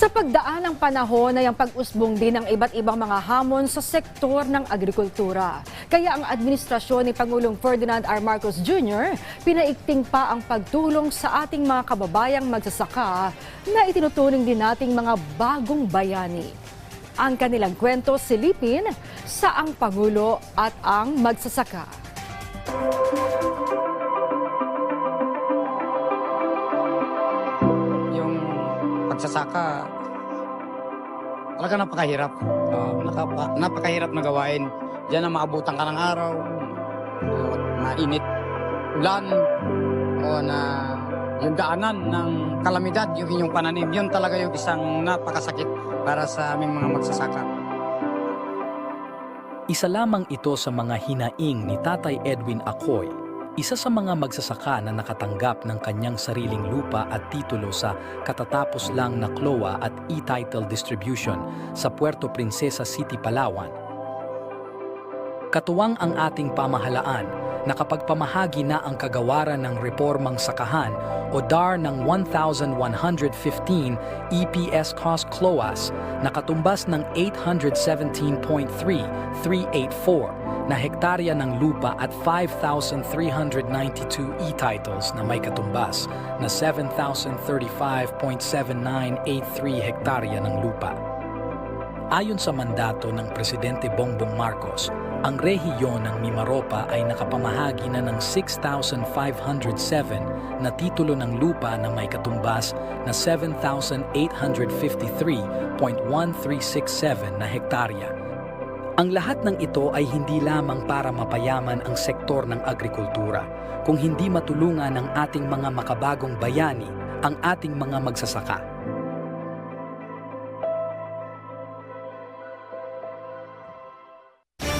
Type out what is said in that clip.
Sa pagdaan ng panahon ay ang pag-usbong din ng iba't ibang mga hamon sa sektor ng agrikultura. Kaya ang administrasyon ni Pangulong Ferdinand R. Marcos Jr. pinaikting pa ang pagtulong sa ating mga kababayang magsasaka na itinuturing din nating mga bagong bayani. Ang kanilang kwento silipin sa ang Pangulo at ang magsasaka. yung pagsasaka talaga napakahirap. Uh, nakapa, napakahirap na gawain. Diyan na maabutan ka ng araw, mainit, ulan, o na yung daanan ng kalamidad, yung inyong pananim, yun talaga yung isang napakasakit para sa aming mga magsasaka. Isa lamang ito sa mga hinaing ni Tatay Edwin Acoy, isa sa mga magsasaka na nakatanggap ng kanyang sariling lupa at titulo sa katatapos lang na CLOA at e-title distribution sa Puerto Princesa City, Palawan. Katuwang ang ating pamahalaan, nakapagpamahagi na ang kagawaran ng reformang sakahan o DAR ng 1,115 EPS cost CLOAS na katumbas ng 817.3384 na hektarya ng lupa at 5,392 e-titles na may katumbas na 7,035.7983 hektarya ng lupa. Ayon sa mandato ng Presidente Bongbong Marcos, ang rehiyon ng Mimaropa ay nakapamahagi na ng 6,507 na titulo ng lupa na may katumbas na 7,853.1367 na hektarya. Ang lahat ng ito ay hindi lamang para mapayaman ang sektor ng agrikultura, kung hindi matulungan ng ating mga makabagong bayani, ang ating mga magsasaka.